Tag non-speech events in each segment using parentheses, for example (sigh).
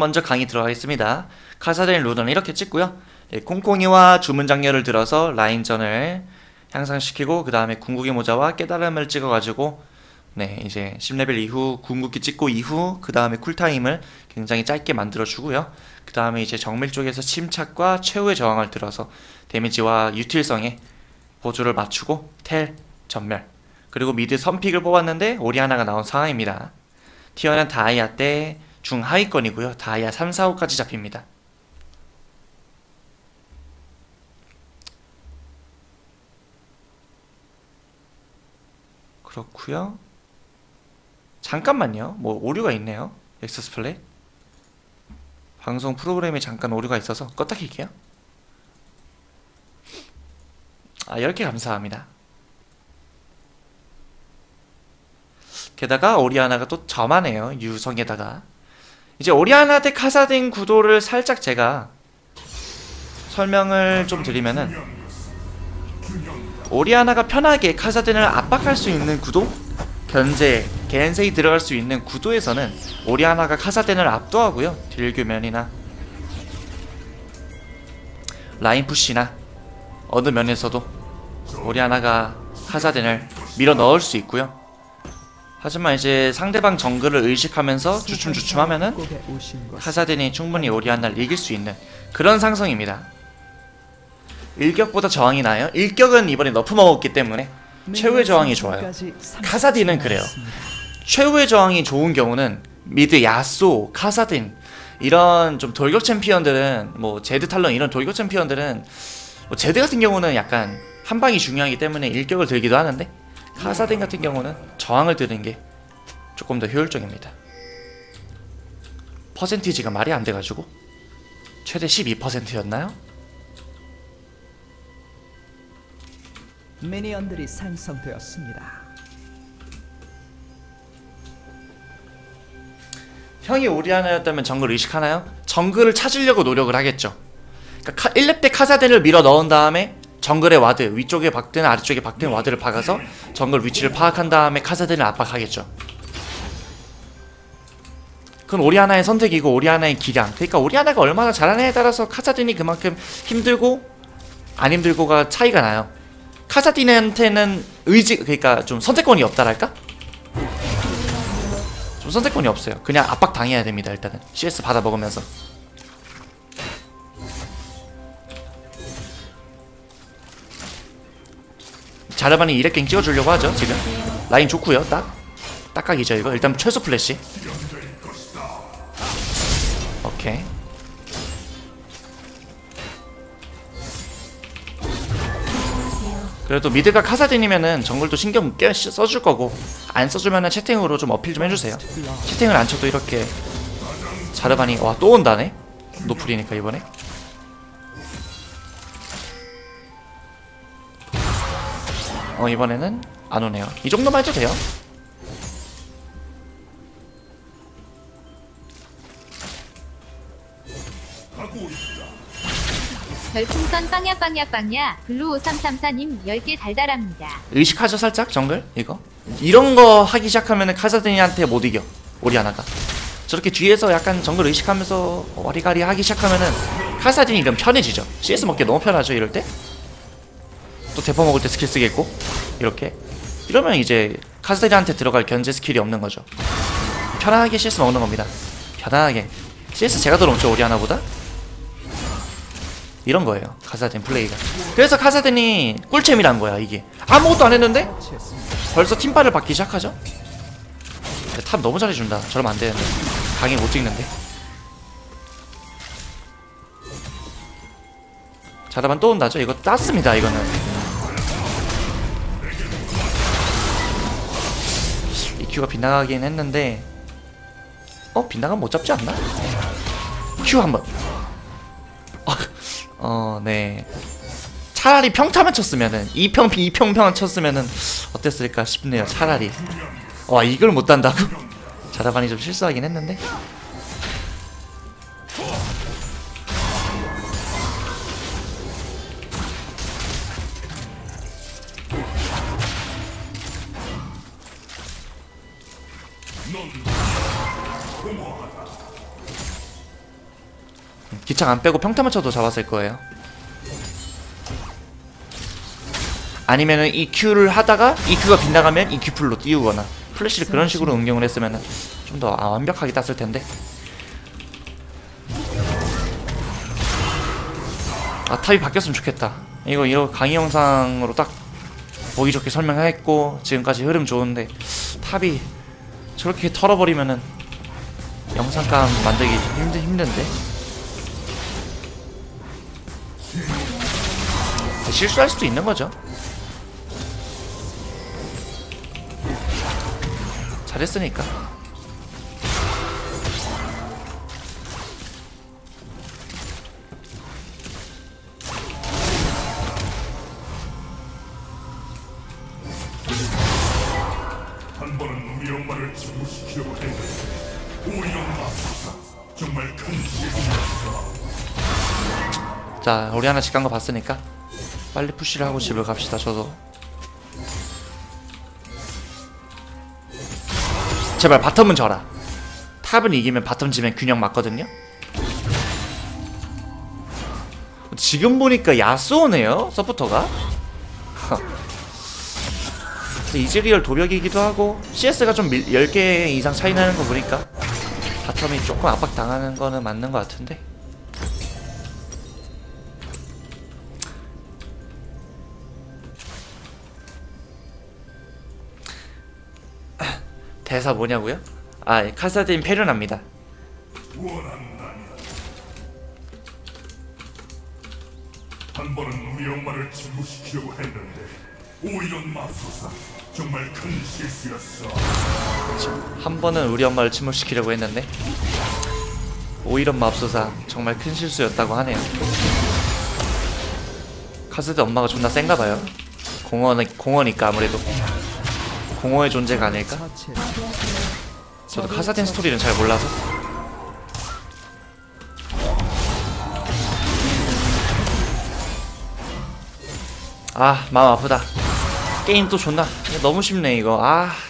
먼저 강의 들어가겠습니다. 카사딘 루더는 이렇게 찍고요. 예, 콩콩이와 주문 장렬을 들어서 라인전을 향상시키고 그 다음에 궁극의 모자와 깨달음을 찍어가지고 네 이제 10레벨 이후 궁극기 찍고 이후 그 다음에 쿨타임을 굉장히 짧게 만들어 주고요. 그 다음에 이제 정밀 쪽에서 침착과 최후의 저항을 들어서 데미지와 유틸성에 보조를 맞추고 텔 전멸 그리고 미드 선픽을 뽑았는데 오리아나가 나온 상황입니다. 티어는 다이아 때 중하위권이고요. 다이아 3, 4, 5까지 잡힙니다. 그렇고요. 잠깐만요. 뭐 오류가 있네요. 엑스스 플레이. 방송 프로그램에 잠깐 오류가 있어서 껐다 킬게요. 아, 10개 감사합니다. 게다가 오리아나가 또 저만 해요. 유성에다가. 이제 오리아나 대 카사딘 구도를 살짝 제가 설명을 좀 드리면은 오리아나가 편하게 카사딘을 압박할 수 있는 구도? 견제, 겐세이 들어갈 수 있는 구도에서는 오리아나가 카사딘을 압도하고요. 딜규면이나 라인 푸시나 어느 면에서도 오리아나가 카사딘을 밀어 넣을 수 있고요. 하지만 이제 상대방 정글을 의식하면서 주춤주춤하면은 카사딘이 충분히 오리아나를 이길 수 있는 그런 상성입니다. 일격보다 저항이 나요. 일격은 이번에 너프 먹었기 때문에 최후의 저항이 좋아요. 카사딘은 그래요. 최후의 저항이 좋은 경우는 미드 야쏘, 카사딘 이런 좀 돌격 챔피언들은 뭐 제드 탈론 이런 돌격 챔피언들은 뭐 제드 같은 경우는 약간 한 방이 중요하기 때문에 일격을 들기도 하는데 카사딘 같은 경우는 저항을 드는 게 조금 더 효율적입니다. 퍼센티지가 말이 안 돼가지고 최대 12%였나요? 미니언들이 생성되었습니다. 형이 오리아나였다면 정글 의식하나요? 정글을 찾으려고 노력을 하겠죠. 그러니까 1렙 때 카사딘을 밀어 넣은 다음에 정글의 와드 위쪽에 박든 아래쪽에 박든 와드를 박아서 정글 위치를 파악한 다음에 카사딘을 압박하겠죠. 그건 오리아나의 선택이고 오리아나의 기량. 그러니까 오리아나가 얼마나 잘하느냐에 따라서 카사딘이 그만큼 힘들고 안 힘들고가 차이가 나요. 카사딘한테는 의지 그러니까 좀 선택권이 없다랄까? 좀 선택권이 없어요. 그냥 압박 당해야 됩니다. 일단은 CS 받아 먹으면서. 자르반이 이렉갱 찍어주려고 하죠 지금. 라인 좋구요 딱. 딱각이죠 이거. 일단 최소 플래시. 오케이. 그래도 미드가 카사딘이면은 정글도 신경 꽤 써줄 거고 안 써주면은 채팅으로 좀 어필 좀 해주세요. 채팅을 안 쳐도 이렇게 자르반이 와 또 온다네? 노플이니까 이번에 어 이번에는 안 오네요. 이 정도만 해도 돼요. 별풍선 빵야 빵야 빵야. 블루 5334님 10개 달달합니다. 의식하죠 살짝? 정글? 이거? 이런 거 하기 시작하면은 카사딘한테 못 이겨. 오리아나가. 저렇게 뒤에서 약간 정글 의식하면서 와리가리 하기 시작하면은 카사딘이 이러면 편해지죠. CS 먹기 너무 편하죠 이럴 때 또 대포 먹을 때 스킬 쓰겠고? 이렇게? 이러면 이제 카사딘한테 들어갈 견제 스킬이 없는 거죠. 편하게 CS 먹는 겁니다. 편하게. CS 제가 더 넘죠 오리아나보다? 이런 거예요 카사딘 플레이가. 그래서 카사딘이 꿀잼이란 거야 이게. 아무것도 안 했는데? 벌써 팀파를 받기 시작하죠? 탑 너무 잘해준다. 저러면 안 되는데. 강의 못 찍는데. 자다만 또 온다죠? 이거 땄습니다 이거는 EQ가 빗나가긴 했는데 어? 빗나가면 못 잡지 않나? Q 한번 (laughs) 어, 네. 차라리 평타만 쳤으면은 2평 2평평 쳤으면은 어땠을까 싶네요. 차라리. 와, 이걸 못 단다고? (laughs) 자다반이 좀 실수하긴 했는데. 기창 안 빼고 평타만 쳐도 잡았을 거예요. 아니면은 이 Q를 하다가 이 Q가 빗나가면 이 Q 풀로 띄우거나 플래시를 그런 식으로 응용을 했으면은 좀더 아, 완벽하게 땄을 텐데. 아 탑이 바뀌었으면 좋겠다. 이거 이거 강의 영상으로 딱 보기 좋게 설명했고 지금까지 흐름 좋은데 탑이 저렇게 털어버리면은 영상감 만들기 힘든 힘든데 실수할 수도 있는 거죠. 잘했으니까. 자, 우리 하나 집간거 봤으니까 빨리 푸시를 하고 집을 갑시다. 저도. 제발 바텀은 져라. 탑은 이기면 바텀 지면 균형 맞거든요. 지금 보니까 야스오네요 서포터가. (laughs) 이즈리얼 도벽이기도 하고 CS가 좀 밀, 10개 이상 차이 나는 거 보니까 바텀이 조금 압박 당하는 거는 맞는 것 같은데. 대사 뭐냐고요? 아, 카사딘 페르납니다. 원한다면 한 번은 우리 엄마를 진무시키려고 했는데 오히려 마사사 정말 큰 실수였어 한 번은 우리 엄마를 침몰시키려고 했는데 오히려 맙소사 정말 큰 실수였다고 하네요. 카스드 엄마가 존나 센가 봐요. 공원 공원이니까 아무래도 공허의 존재가 아닐까? 저도 카사딘 스토리는 잘 몰라서. 아 마음 아프다. 게임 또 존나 너무 쉽네 이거. 아.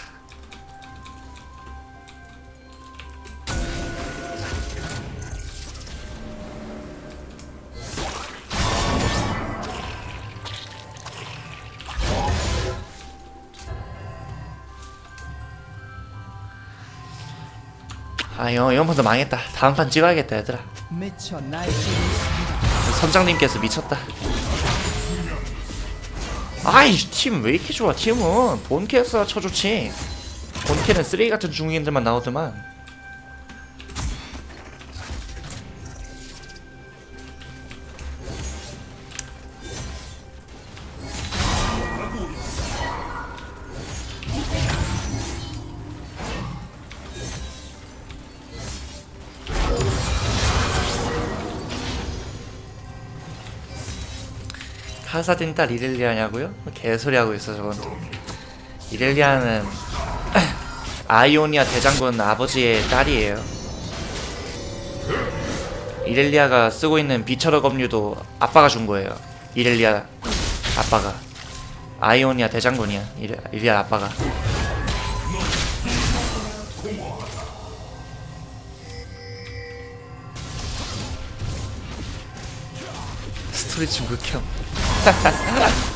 아 이거 이번 판도 망했다. 다음 판 찍어야겠다 얘들아. 선장님께서 미쳤다. 아이 팀 왜 이렇게 좋아 팀은 본캐스가 쳐좋지 본캐는 쓰레기 같은 중국인들만 나오더만 카사딘 딸 이렐리아냐고요? 개소리 하고 있어 저건 또. 이렐리아는 (clears throat) 아이오니아 대장군 아버지의 딸이에요. 이렐리아가 쓰고 있는 비처러 검류도 아빠가 준 거예요. 이렐리아 아빠가 아이오니아 대장군이야. 이레, 이렐리아 아빠가. 스토리 좀 극혐. Ha ha ha!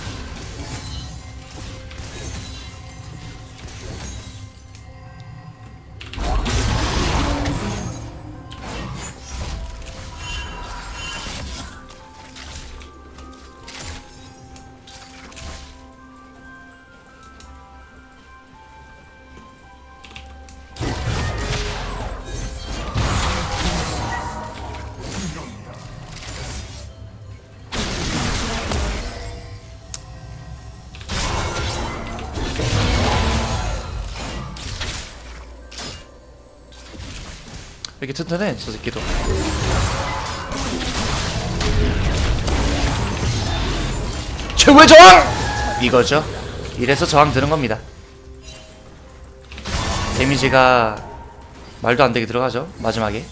이렇게 튼튼해 저 새끼도. 최고의 저항! 이거죠. 이래서 저항 드는 겁니다. 데미지가 말도 안 되게 들어가죠. 마지막에.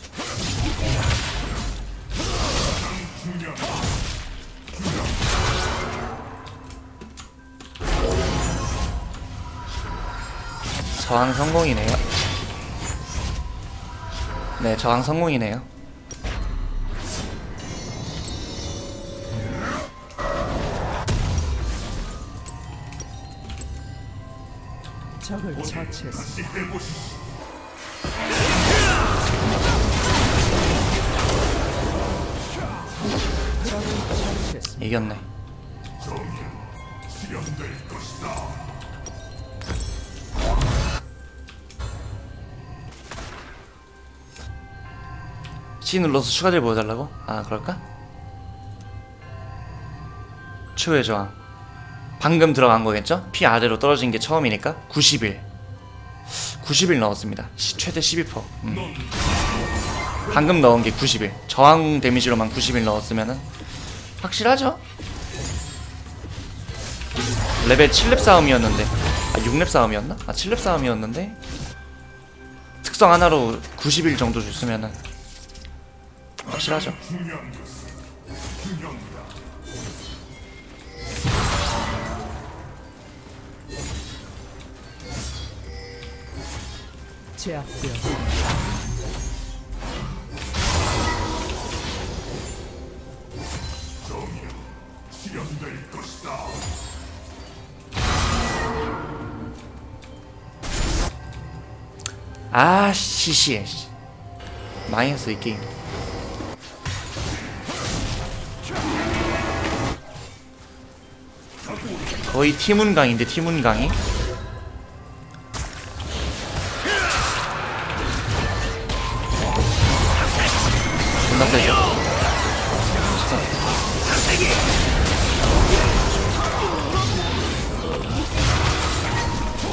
저항 성공이네요. 네 저항 성공이네요. 이겼네. C 눌러서 추가들 보여달라고? 아 그럴까? 최후의 저항 방금 들어간 거겠죠? 피 아래로 떨어진 게 처음이니까 90일 90일 넣었습니다 시- 최대 12% 음. 방금 넣은 게 90일 저항 데미지로만 90일 넣었으면은 확실하죠? 레벨 7렙 싸움이었는데 아 6렙 싸움이었나? 아 7렙 싸움이었는데 특성 하나로 90일 정도 줬으면은 확실하죠. 실현될 것이다. 아 씨씨 망했어 이 게임 거의 티문강인데 티문강이? 존나 세죠?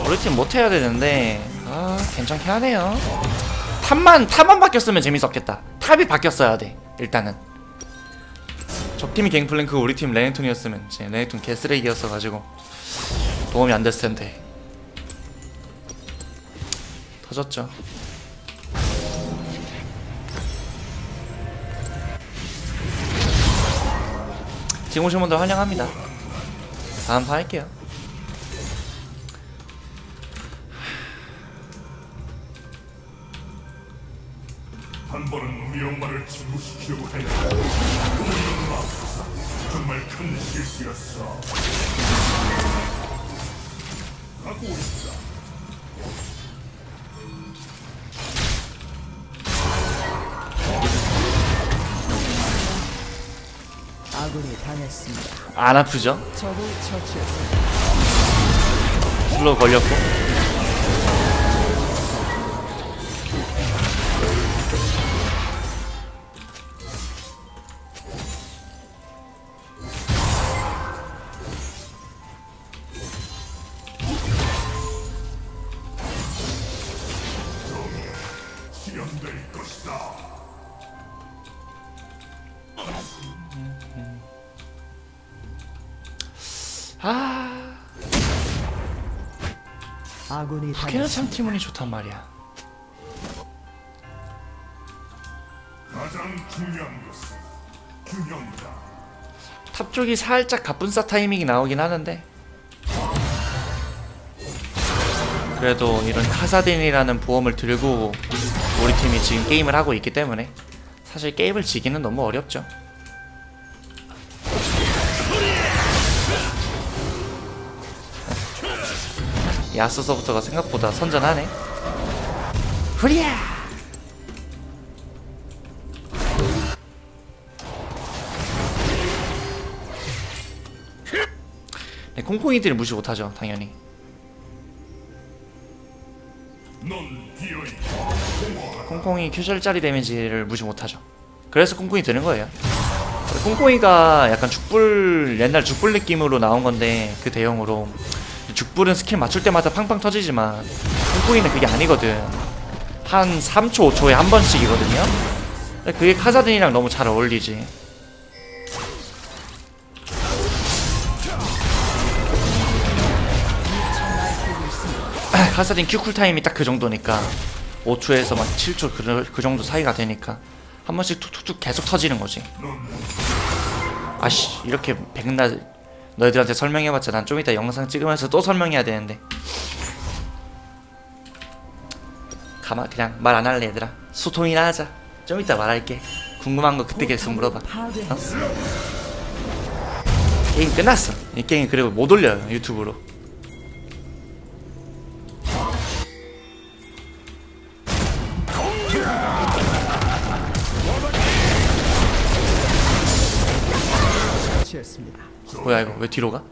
우리 팀 못해야 되는데 아 괜찮게 하네요. 탑만 탑만 바뀌었으면 재밌었겠다. 탑이 바뀌었어야 돼 일단은 적팀이 갱플랭크 우리 팀 레넥톤이었으면 이제 레넥톤 개쓰레기였어가지고 도움이 안 됐을 텐데. 터졌죠. 지금 오신 분들 환영합니다. 다음 판 할게요. 한 번은 우리 엄마를 진무시키려고 했는 맙소사 정말 큰 실수였어. 하고 있다. 아군이 당했습니다. 안 아프죠? 적을 처치했습니다. 슬로우 걸렸고 될 것이다. 아 아군이 당했습니다. 참 팀운이 좋단 말이야 가장 중요한 것은 균형이다. 탑 쪽이 살짝 가뿐싸 타이밍이 나오긴 하는데 그래도 이런 카사딘이라는 보험을 들고 우리 팀이 지금 게임을 하고 있기 때문에 사실 게임을 지기는 너무 어렵죠. 야스서부터가 생각보다 선전하네. 후리야! 네, 콩콩이들이 무시 못하죠 당연히 콩콩이 큐절짜리 데미지를 무시 못하죠. 그래서 콩콩이 되는 거예요. 콩콩이가 약간 죽불 옛날 죽불 느낌으로 나온 건데 그 대형으로 죽불은 스킬 맞출 때마다 팡팡 터지지만 콩콩이는 그게 아니거든. 한 3초 5초에 한 번씩이거든요. 그게 카사딘이랑 너무 잘 어울리지. 카사딘 큐 쿨 타임이 딱 그 정도니까 5초에서 막 7초 그, 그 정도 사이가 되니까 한 번씩 툭툭툭 계속 터지는 거지. 아씨 이렇게 백날 너희들한테 설명해봤자 난 좀 이따 영상 찍으면서 또 설명해야 되는데. 가만 그냥 말 안 할래 얘들아. 소통이나 하자. 좀 이따 말할게. 궁금한 거 그때 계속 물어봐. 파괴했습니다. 게임 끝났어. 이 게임 그리고 못 올려요 유튜브로 뭐야 이거? 왜 뒤로 가?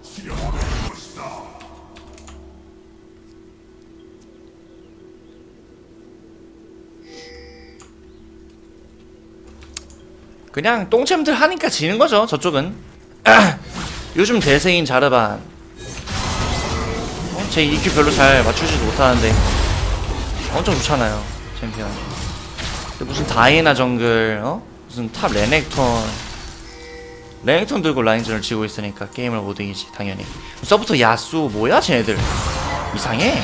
그냥 똥챔들 하니까 지는 거죠 저쪽은. (clears throat) 요즘 대세인 자르반. 어, 제 EQ 별로 잘 맞추지도 못하는데. 엄청 좋잖아요 챔피언. 무슨 다이애나 정글 어? 무슨 탑 레넥톤 레넥톤 들고 라인전을 지고 있으니까 게임을 못 이기지 당연히. 서부터 야수 뭐야 쟤네들? 이상해.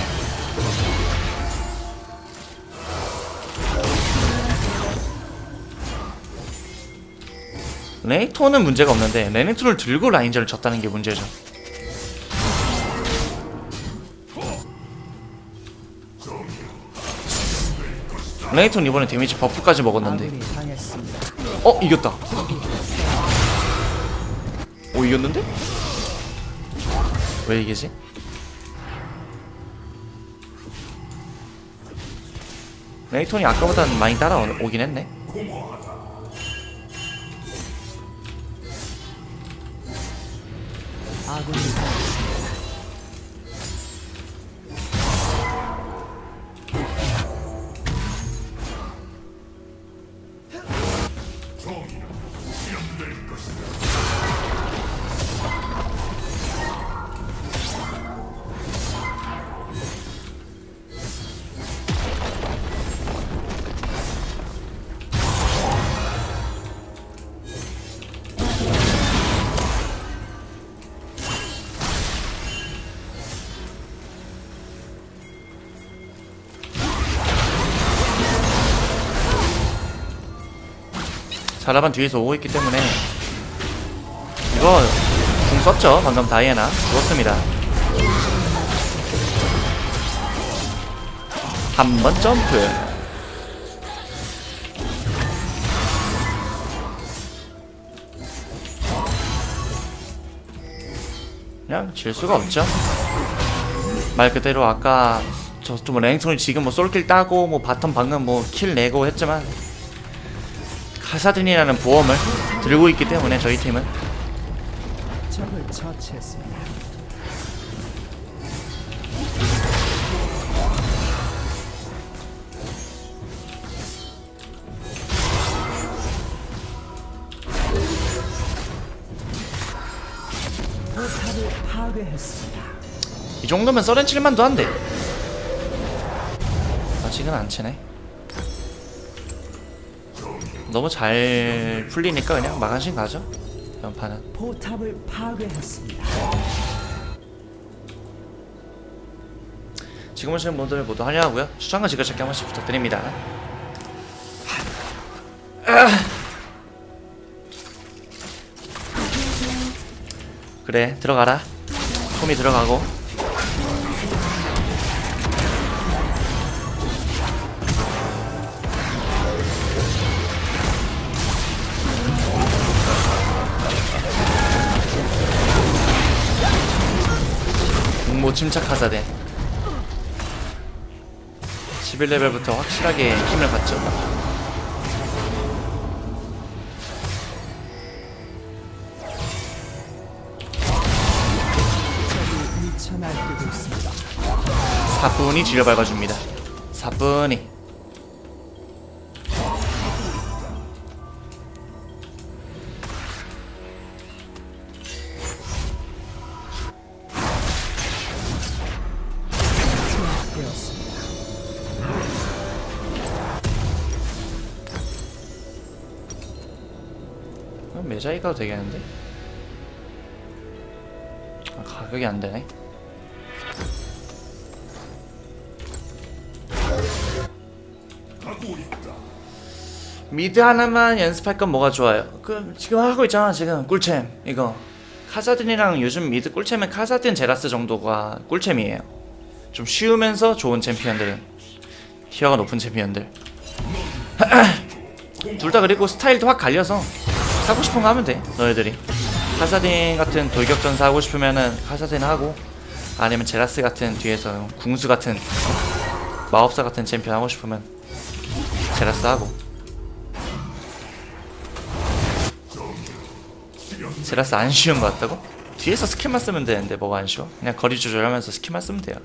레넥톤은 문제가 없는데 레넥톤을 들고 라인전을 졌다는 게 문제죠. 레넥톤 이번에 데미지 버프까지 먹었는데. 어 이겼다 오 이겼는데? 왜 이기지? 레이톤이 아까보단 많이 따라오긴 했네 아군이 자라반 뒤에서 오고 있기 때문에 이거 궁 썼죠? 방금 다이애나? 죽었습니다. 한 번 점프. 그냥 질 수가 없죠. 말 그대로 아까 저좀 랭톤이 지금 뭐 솔킬 따고 뭐 바텀 방금 뭐 킬 내고 했지만 카사딘이라는 보험을 들고 있기 때문에 저희 팀은. 이 정도면 써렌 칠만도 한데 아직은 안 치네 너무 잘 풀리니까 그냥 마간신 가죠? 연판은. 포탑을 파괴했습니다. 지금 오시는 분들 모두 환영하고요. 추천과 지글찾기 한 번씩 부탁드립니다. 그래 들어가라. 톰이 들어가고 공모 침착하사대. 11레벨부터 확실하게 힘을 받죠. 사뿐히 뒤를 밟아줍니다. 사뿐히 그럼 매자이 가도 되겠는데? 아, 가격이 안 되네. 미드 하나만 연습할 건 뭐가 좋아요? 그 지금 하고 있잖아 지금 꿀챔 이거 카사딘이랑 요즘 미드 꿀챔은 카사딘 제라스 정도가 꿀챔이에요. 좀 쉬우면서 좋은 챔피언들은 티어가 높은 챔피언들. (clears throat) 둘 다 그리고 스타일도 확 갈려서 하고 싶은 거 하면 돼 너희들이. 카사딘 같은 돌격 전사 하고 싶으면은 카사딘 하고 아니면 제라스 같은 뒤에서 궁수 같은 마법사 같은 챔피언 하고 싶으면 제라스 하고 제라스 안 쉬운 것 같다고? 뒤에서 스킬만 쓰면 되는데 뭐가 안 쉬워? 그냥 거리 조절하면서 스킬만 쓰면 돼요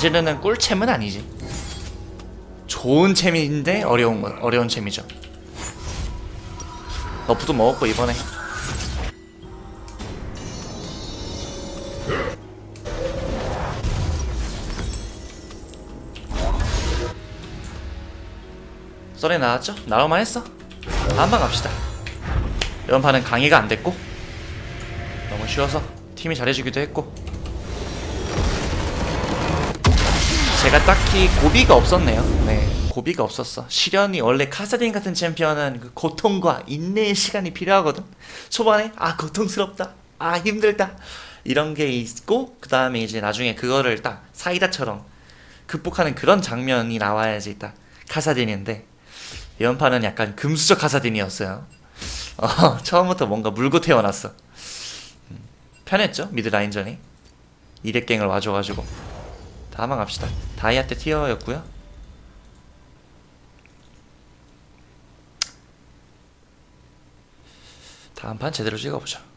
아지르는 꿀챔은 아니지. 좋은 챔인데 어려운 거 어려운 챔이죠. 너프도 먹었고 이번에. 썰에 나왔죠? 나올만 했어. 다음판 갑시다. 이번 판은 강의가 안 됐고 너무 쉬워서 팀이 잘해주기도 했고 제가 딱히 고비가 없었네요. 네, 고비가 없었어. 시련이 원래 카사딘 같은 챔피언은 그 고통과 인내의 시간이 필요하거든. 초반에 아 고통스럽다, 아 힘들다 이런 게 있고 그 다음에 이제 나중에 그거를 딱 사이다처럼 극복하는 그런 장면이 나와야지 딱 카사딘인데 이번 판은 약간 금수저 카사딘이었어요. 어, (laughs) 처음부터 뭔가 물고 태어났어. 음, 편했죠 미드 라인전이 이렉갱을 와줘가지고. 다음만 갑시다. 다이아 때 티어였고요. 다음 판 제대로 찍어보자.